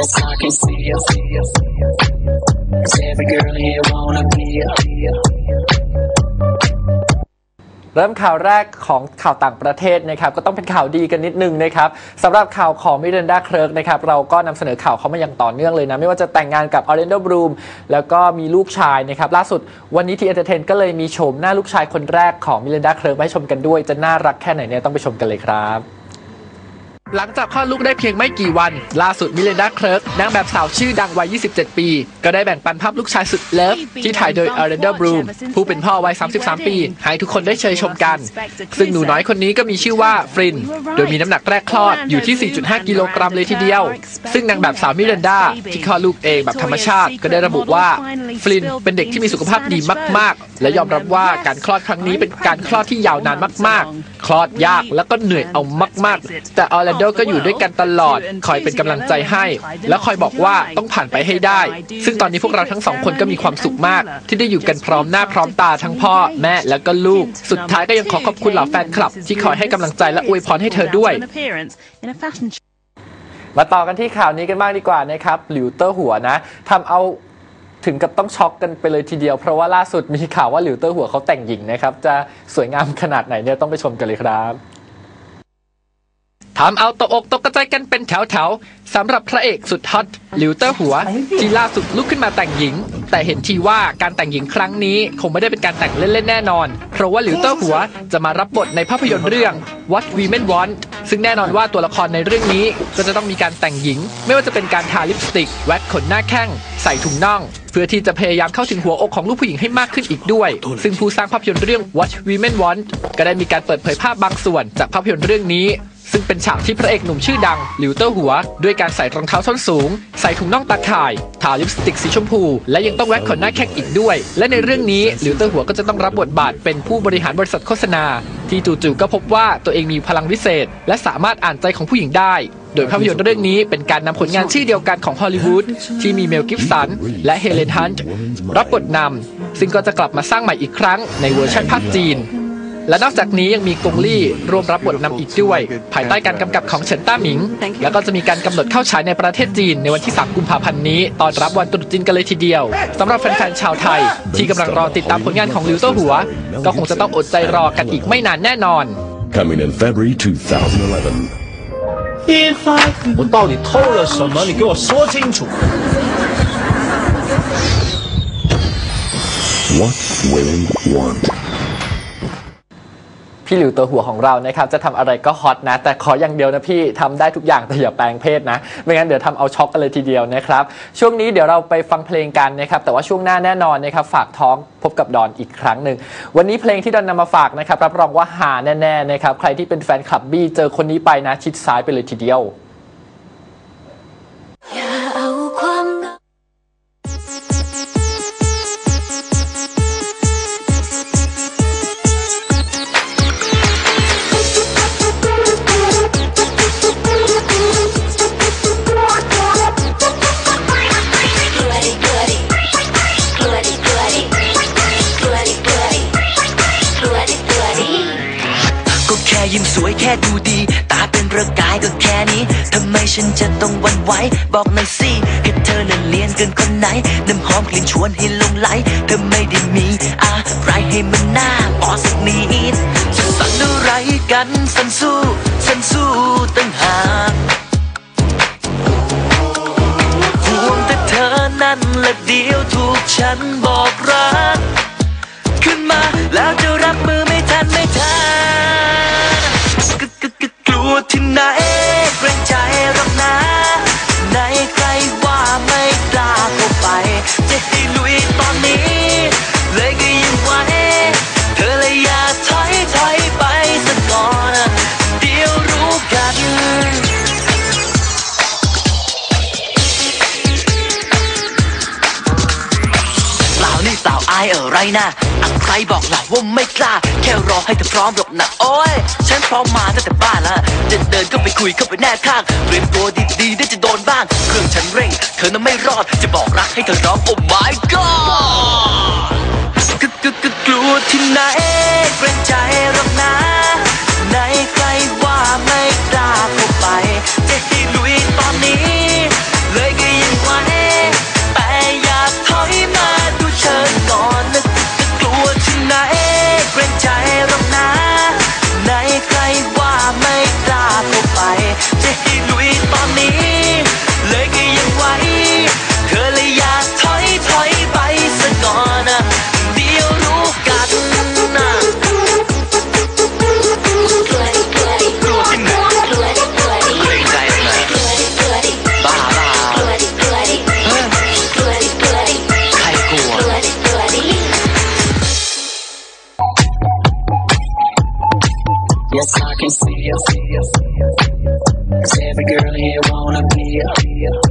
Yes, I can see you. Cause every girl here wanna be a. เริ่มข่าวแรกของข่าวต่างประเทศนะครับก็ต้องเป็นข่าวดีกันนิดนึงนะครับสำหรับข่าวของมิเรนดาเคริร์กนะครับเราก็นำเสนอข่าวเขามาอย่างต่อเนื่องเลยนะ ไม่ว่าจะแต่งงานกับออเรนโดบรูมแล้วก็มีลูกชายนะครับล่าสุดวันนี้ทีเอนเตอร์เทนก็เลยมีชมหน้าลูกชายคนแรกของมิเรนดาเคริร์กให้ชมกันด้วย จะน่ารักแค่ไหนเนี่ยต้องไปชมกันเลยครับ หลังจากคลอดลูกได้เพียงไม่กี่วัน ล่าสุดมิเลนดาเคริร์กนางแบบสาวชื่อดังวัย 27 ปี ก็ได้แบ่งปันภาพลูกชายสุดเลิฟ ที่ถ่ายโดยอาร์เรนเดอร์บรูมผู้เป็นพ่อวัย 33 ปี ให้ทุกคนได้เชยชมกัน ซึ่งหนูน้อยคนนี้ก็มีชื่อว่าฟริน โดยมีน้ำหนักแรกคลอดอยู่ที่ 4.5 กิโลกรัมเลยทีเดียว ซึ่งนางแบบสาวมิเรนดาที่คลอดลูกเองแบบธรรมชาติ ก็ได้ระบุว่าฟลินเป็นเด็กที่มีสุขภาพดีมาก ๆ และยอมรับว่าการคลอดครั้งนี้เป็นการคลอดที่ยาวนานมาก ๆ คลอดยากแล้วก็เหนื่อยเอามาก ๆ แต่ออร์แลนโดก็อยู่ด้วยกันตลอด คอยเป็นกำลังใจให้ และคอยบอกว่าต้องผ่านไปให้ได้ ซึ่งตอนนี้พวกเราทั้งสองคนก็มีความสุขมาก ที่ได้อยู่กันพร้อมหน้าพร้อมตาทั้งพ่อแม่แล้วก็ลูก สุดท้ายก็ยังขอขอบคุณเหล่าแฟนคลับ ที่คอยให้กำลังใจและอวยพรให้เธอด้วยมาต่อกันที่ข่าวนี้กันบ้างดีกว่านะครับ หลิวเตอร์หัวนะทำเอาถึงกับต้องช็อกกันไปเลยทีเดียว เพราะว่าล่าสุดมีข่าวว่าหลิวเตอร์หัวเขาแต่งหญิงนะครับ จะสวยงามขนาดไหนเนี่ยต้องไปชมกันเลยครับ ทำเอาตกอกตกกระจกันเป็นแถวๆสำหรับพระเอกสุดฮอตลิวเตอร์หัว ที่ล่าสุดลุกขึ้นมาแต่งหญิง แต่เห็นทีว่าการแต่งหญิงครั้งนี้คงไม่ได้เป็นการแต่งเล่นๆแน่นอน เพราะว่าลิวเตอร์หัวจะมารับบทในภาพยนตร์เรื่อง What Women Want ซึ่งแน่นอนว่าตัวละครในเรื่องนี้ก็จะต้องมีการแต่งหญิง ไม่ว่าจะเป็นการทาลิปสติก แว็กขนหน้าแข้ง ใส่ถุงน่อง เพื่อที่จะพยายามเข้าถึงหัวอกของลูกผู้หญิงให้มากขึ้นอีกด้วย ซึ่งผู้สร้างภาพยนตร์เรื่อง What Women Want ก็ได้มีการเปิดเผยภาพบางส่วนจากภาพยนตร์เรื่องนี้ ซึ่งเป็นฉากที่พระเอกหนุ่มชื่อดังหลิวเตอร์หัว ด้วยการใส่รองเท้าส้นสูง ใส่ถุงน่องตาข่ายทาลิปสติกสีชมพู และยังต้องแว็กขนหน้าแข้งอีกด้วย และในเรื่องนี้หลิวเตอร์หัวก็จะต้องรับบทบาทเป็นผู้บริหารบริษัทโฆษณา ที่จู่ๆก็พบว่าตัวเองมีพลังวิเศษ และสามารถอ่านใจของผู้หญิงได้ โดยภาพยนตร์เรื่องนี้เป็นการนำผลงานชื่อเดียวกันของฮอลลีวูดที่มีเมลกิฟสันและเฮเลนฮันต์รับบทนำซึ่งก็จะกลับมาสร้างใหม่อีกครั้งในเวอร์ชันภาคจีน และนอกจากนี้ยังมีกงลี่ร่วมรับบทนำอีกด้วย ภายใต้การกำกับของเฉินต้าหมิง แล้วก็จะมีการกำหนดเข้าฉายในประเทศจีนในวันที่ 3 กุมภาพันธ์นี้ ตอนรับวันตรุษจีนกันเลยทีเดียวสำหรับแฟนๆชาวไทย ที่กำลังรอติดตามผลงานของลิวโต้หัว ก็คงจะต้องอดใจรอกันอีกไม่นานแน่นอน Coming in February 2011. 我到底偷了什么？你给我说清楚！ What women want. พี่หลิวตัวหัวของเรานะครับจะทำอะไรก็ฮอตนะ แต่ขออย่างเดียวนะพี่ทำได้ทุกอย่างแต่อย่าแปลงเพศนะ ไม่งั้นเดี๋ยวทำเอาช็อกกันเลยทีเดียวนะครับ ช่วงนี้เดี๋ยวเราไปฟังเพลงกันนะครับแต่ว่าช่วงหน้าแน่นอนนะครับฝากท้องพบกับดอนอีกครั้งหนึ่ง วันนี้เพลงที่ดอนนำมาฝากนะครับรับรองว่าหาแน่ๆนะครับใครที่เป็นแฟนคลับบี้เจอคนนี้ไปนะชิดซ้ายไปเลยทีเดียว ยิ้มสวยแค่ดูดี ตาเป็นประกายก็แค่นี้ทำไมฉันจะต้องวันไหว บอกหน่อยสิให้เธอนั้นเลียนเกินคนไหน น้ำหอมกลิ่นชวนให้ลงไหล เธอไม่ได้มีอะไรให้มันน่าปอสักนิดจะสั่นอะไรกันสันสู้สันสู้ตั้งหากห่วงแต่เธอนั้นและเดียวถูกฉันบอกรัก ขึ้นมาแล้วจะรับมือไม่ทันไม่ทันาวอายอะไรนะอะใครบอกล่ะว่าไม่กล้า แค่รอให้เธอพร้อมหรอกนะโอ้ย ฉันพร้อมมาตั้งแต่บ้านละจะเดินเข้าไปคุยเข้าไปแน่ข้างเตรียมตัวดีๆได้จะโดนบ้าง เครื่องฉันเร่ง เธอนั้นไม่รอดจะบอกรักให้เธอร้องโอ้ my god กึกกึกกึกกลัวที่ไหนเกรงใจ Yes, I can see you. Cause every girl here wanna be a